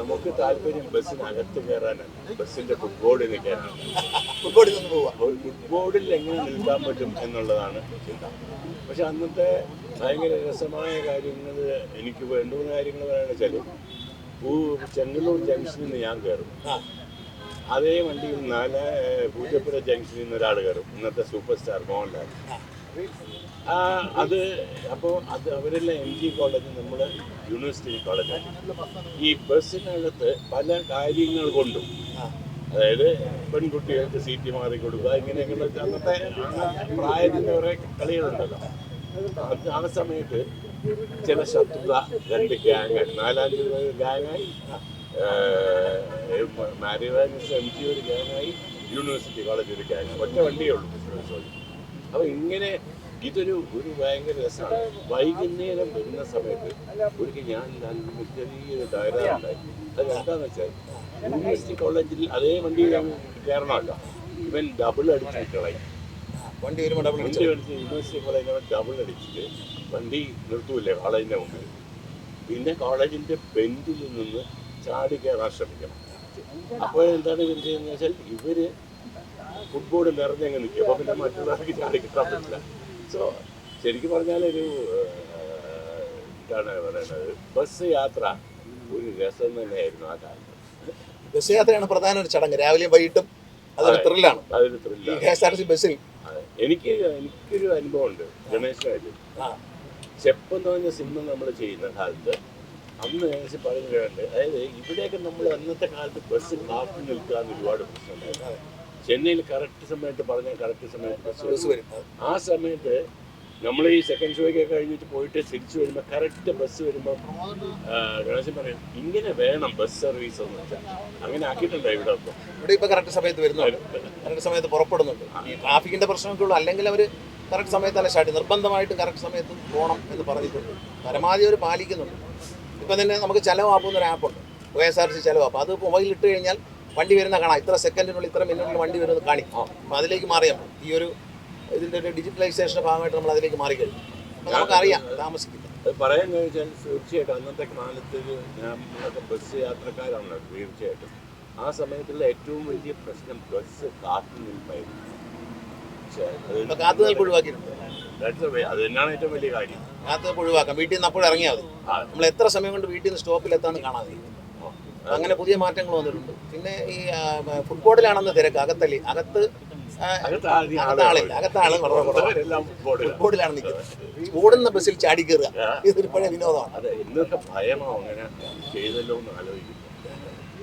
നമുക്ക് താല്പര്യം ബസ്സിനകത്ത് കയറാനാണ്. ബസ്സിന്റെ ഫുട്ബോർഡിൽ കയറാനാണ്. ഫുട്ബോളിൽ നിന്ന് പോവാം. ഫുട്ബോളിൽ ഫുട്ബോർഡിൽ എങ്ങനെ നിൽക്കാൻ പറ്റും എന്നുള്ളതാണ് ചിന്ത. പക്ഷെ അന്നത്തെ ഭയങ്കര രസമായ കാര്യങ്ങൾ എനിക്ക് രണ്ടു മൂന്ന് കാര്യങ്ങൾ പറയുകയാണെന്ന് വെച്ചാൽ ചെങ്ങന്നൂർ ജംഗ്ഷനിൽ നിന്ന് ഞാൻ കയറും. അതേ വണ്ടിയിൽ നാല് പൂജപ്പുര ജംഗ്ഷനിൽ നിന്ന് ഒരാൾ കയറും. ഇന്നത്തെ സൂപ്പർ സ്റ്റാർ മോഹൻലാൽ അത് അപ്പോൾ അത് അവരെല്ലാം എം ജി കോളേജ് നമ്മൾ യൂണിവേഴ്സിറ്റി കോളേജ് ഈ ബസ്സിനകത്ത് പല കാര്യങ്ങൾ കൊണ്ടും. അതായത് പെൺകുട്ടികൾക്ക് സീറ്റ് മാറി കൊടുക്കുക ഇങ്ങനെയൊക്കെയുള്ള അന്നത്തെ പ്രായത്തിന്റെ കുറേ കളികളുണ്ടല്ലോ. അത് ആ സമയത്ത് ചില ശത്രുത രണ്ട് ഗ്യാങ് നാലാഞ്ച് ഗ്യാങ്ങായി മാരിവാനിസ് എം ജി ഒരു ഗ്യാങ്ങായി യൂണിവേഴ്സിറ്റി കോളേജ് ഒരു ഗ്യാങ് ഒറ്റ വണ്ടിയേ ഉള്ളൂ അപ്പോൾ ഇങ്ങനെ ഇതൊരു ഒരു ഭയങ്കര രസമാണ്. വൈകുന്നേരം വരുന്ന സമയത്ത് ഒരിക്കൽ ഞാൻ ചെറിയൊരു തകരാറുണ്ടായി അത് എന്താണെന്ന് വെച്ചാൽ യൂണിവേഴ്സിറ്റി കോളേജിൽ അതേ വണ്ടി ഞാൻ കയറണമല്ലോ ഇവൻ ഡബിൾ അടിച്ച് കളയും വണ്ടി വരുമ്പോൾ ഡബിൾ അടിച്ച്? യൂണിവേഴ്സിറ്റി കോളേജിൽ ഡബിൾ അടിച്ചിട്ട് വണ്ടി നിർത്തൂലേ കോളേജിന്റെ മുമ്പിൽ? പിന്നെ കോളേജിന്റെ ബെഞ്ചിൽ നിന്ന് ചാടി കയറാൻ ശ്രമിക്കണം. അപ്പോൾ എന്താണ് ഇവർ ചെയ്യുന്നത് വെച്ചാൽ ഇവർ ഫുട്ബോൾ നിറഞ്ഞങ്ങ് നിൽക്കും. അപ്പോൾ പിന്നെ മറ്റുള്ളവർക്ക് ചാടി കിട്ടാൻ പറ്റില്ല. സോ ശരിക്കും പറഞ്ഞാൽ ഒരു ഏഹ്, പറയുന്നത് ബസ് യാത്ര ഒരു രസം തന്നെയായിരുന്നു ആ കാലത്ത്. ബസ് യാത്രയാണ് പ്രധാന ഒരു ചടങ്ങ്. രാവിലെയും വൈകിട്ടും അതൊരു ത്രില്ലാണ് അതൊരു ത്രില്ലാണ് ത്രില്ല K S R T C ബസ്സിൽ എനിക്ക് എനിക്കൊരു അനുഭവമുണ്ട്. ഗണേശനായിട്ട് ആ. ചെപ്പ് പറഞ്ഞ സിനിമ നമ്മൾ ചെയ്യുന്ന കാലത്ത് അന്ന് ഏകദേശം പറഞ്ഞു കേട്ടുണ്ട് അതായത് ഇവിടെയൊക്കെ നമ്മൾ അന്നത്തെ കാലത്ത് ബസ് കാത്തു നിൽക്കാൻ ഒരുപാട് പ്രശ്നമുണ്ടായിരുന്നു. ചെന്നൈയിൽ കറക്റ്റ് സമയത്ത് പറഞ്ഞാൽ കറക്റ്റ് സമയത്ത് ബസ് ബസ് വരും. ആ. സമയത്ത് നമ്മൾ ഈ സെക്കൻഡ് ഷോയ്ക്ക് കഴിഞ്ഞിട്ട് പോയിട്ട് തിരിച്ചു വരുമ്പോൾ കറക്റ്റ് ബസ് വരുമ്പോൾ ഗണേശൻ പറയും ഇങ്ങനെ വേണം ബസ് സർവീസ് എന്ന് വെച്ചാൽ അങ്ങനെ ആക്കിയിട്ടുണ്ടോ ഇവിടെ ഇവിടെ ഇപ്പൊ കറക്റ്റ് സമയത്ത് വരുന്നുണ്ട്. കറക്റ്റ് സമയത്ത് പുറപ്പെടുന്നുണ്ട്. ഈ ട്രാഫിക്കിന്റെ പ്രശ്നമൊക്കെ ഉള്ളൂ. അല്ലെങ്കിൽ അവർ കറക്റ്റ് സമയത്തല്ല സ്റ്റാർട്ട് നിർബന്ധമായിട്ട് കറക്റ്റ് സമയത്ത് പോകണം എന്ന് പറഞ്ഞിട്ടുണ്ട്. പരമാവധി അവർ പാലിക്കുന്നുണ്ട്. ഇപ്പം തന്നെ നമുക്ക് ചെലവ് ആപ്പ് എന്നൊരു ആപ്പുണ്ട് ഒ എസ് ആർ സി ചിലവാപ്പ് അത് മൊബൈലിൽ ഇട്ട് കഴിഞ്ഞാൽ വണ്ടി വരുന്ന കാണാം. ഇത്ര സെക്കൻഡിനുള്ളിൽ ഇത്ര മിനിറ്റിനുള്ളിൽ വണ്ടി വരുന്നത് കാണിക്കും. അപ്പം അതിലേക്ക് മാറിയാൽ ഈ ഒരു ഇതിന്റെ ഒരു ഡിജിറ്റലൈസേഷന്റെ ഭാഗമായിട്ട് നമ്മൾ അതിലേക്ക് മാറിക്കഴിഞ്ഞു. അപ്പം നമുക്കറിയാം താമസിക്കില്ല അത് പറയാൻ ചോദിച്ചാൽ തീർച്ചയായിട്ടും അന്നത്തെ കാലത്ത് നമ്മളൊക്കെ ബസ് യാത്രക്കാരാണല്ലോ തീർച്ചയായിട്ടും. ആ സമയത്തുള്ള ഏറ്റവും വലിയ പ്രശ്നം ബസ് കാത്തു നിൽപ്പായിരുന്നു. പക്ഷേ അത് ഇപ്പം കാത്തു നിൽപ്പ് ഒഴിവാക്കിയിട്ടുണ്ട്. അത് തന്നെയാണ് ഏറ്റവും വലിയ കാര്യം. കാത്തുനിൽപ്പ് ഒഴിവാക്കാം. വീട്ടിൽ നിന്ന് അപ്പോൾ ഇറങ്ങിയാൽ മതി. നമ്മൾ എത്ര സമയം കൊണ്ട് വീട്ടിൽ നിന്ന് സ്റ്റോപ്പിൽ എത്താന്ന് കാണാതെ അങ്ങനെ പുതിയ മാറ്റങ്ങൾ വന്നിട്ടുണ്ട്. പിന്നെ ഈ ഫുഡ് ഫുട്ബോളിലാണെന്ന് തിരക്ക്. അകത്തല്ലി അകത്ത് ആ, അകത്ത് ആദ്യം അകത്ത് ആളില്ല അകത്ത് ആൾ വളരെ കുറവാണ് അവരെല്ലാം ഫുട്ബോളിലാണ് നിൽക്കുന്നത്. ഓടുന്ന ബസ്സിൽ ചാടി കയറുക. ഇതൊരു പഴയ വിനോദമാണ്. അതെ. ഇന്നൊക്കെ ഭയമാവും. അങ്ങനെ ചെയ്തല്ലോ എന്ന് ആലോചിക്കും